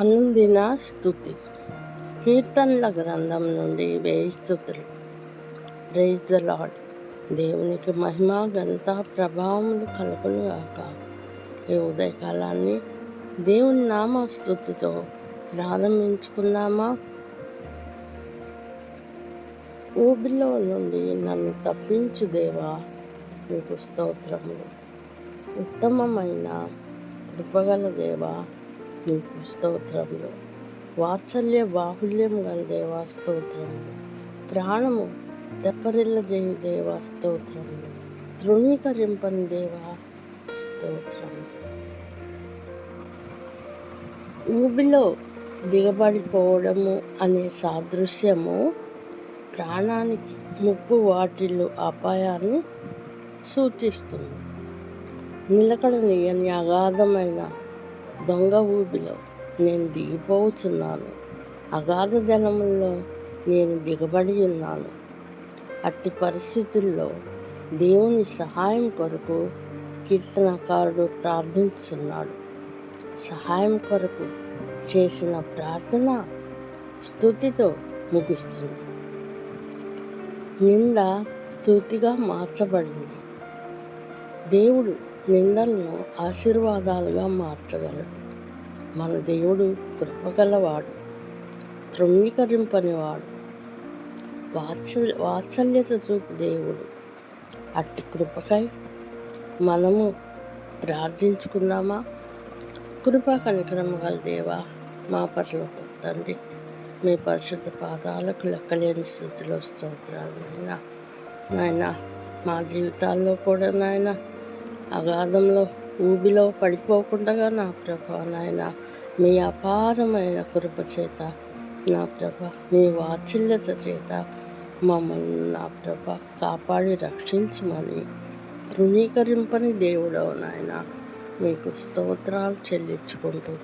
అనుదిన స్థుతి కీర్తనల గ్రంథం నుండి వేయి స్థుతులు ప్రైజ్ ద లాడ్ దేవునికి మహిమ ఘనత ప్రభావములు కలుగును గాక ఈ ఉదయకాలాన్ని దేవుని నామ స్థుతితో ప్రారంభించుకుందామా? ఊబిలో నుండి నన్ను తప్పించు దేవా మీకు స్తోత్రములు. ఉత్తమమైన కృపగల దేవా నీకు స్తోత్రములు. వాత్సల్య బాహుల్యం గల దేవా స్తోత్రములు. ప్రాణము తెప్పరిల్ల చేయు దేవా స్తోత్రములు. తృణీకరింపని దేవా స్తోత్రము ఊబిలో దిగబడిపోవడము అనే సాదృశ్యము ప్రాణానికి ముప్పు వాటిల్లు అపాయాన్ని సూచిస్తుంది. నిలకడ నీయని అగాధమైన దొంగ ఊబిలో నేను దిగిపోతున్నాను. అగాధ జలముల్లో నేను దిగబడి ఉన్నాను. అట్టి పరిస్థితుల్లో దేవుని సహాయం కొరకు కీర్తనకారుడు ప్రార్థిస్తున్నాడు. సహాయం కొరకు చేసిన ప్రార్థన స్థుతితో ముగుస్తుంది. నింద స్థుతిగా మార్చబడింది. దేవుడు నిందలను ఆశీర్వాదాలుగా మార్చగలడు. మన దేవుడు కృపగలవాడు తృణీకరింపనివాడు వాత్సల్య వాత్సల్యత చూపు దేవుడు. అట్టి కృపకై మనము ప్రార్థించుకుందామా? కృపా కనికరము గల దేవా మా పట్ల తండ్రి మీ పరిశుద్ధ పాదాలకు లెక్కలేని స్థితిలో స్తోత్రాలు నాయన. నాయన మా జీవితాల్లో కూడా నాయన అగాధంలో ఊబిలో పడిపోకుండా నా ప్రభ నాయన మీ అపారమైన కృప చేత నా ప్రభ మీ వాత్సల్యత చేత మమ్మల్ని నా ప్రభ కాపాడి రక్షించమని తృణీకరింపని దేవుడవు నాయన మీకు స్తోత్రాలు చెల్లించుకుంటూ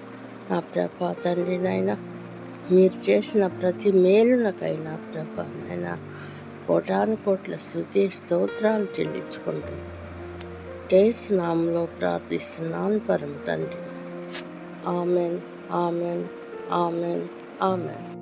నా ప్రభ తండ్రి నాయన మీరు చేసిన ప్రతి మేలునకైనా ప్రభ నాయన కోటాను కోట్ల శృతి స్తోత్రాలు చెల్లించుకుంటూ ఏసు నామంలో ప్రార్థిస్తున్నాను పరమ తండ్రి. Amen amen amen amen.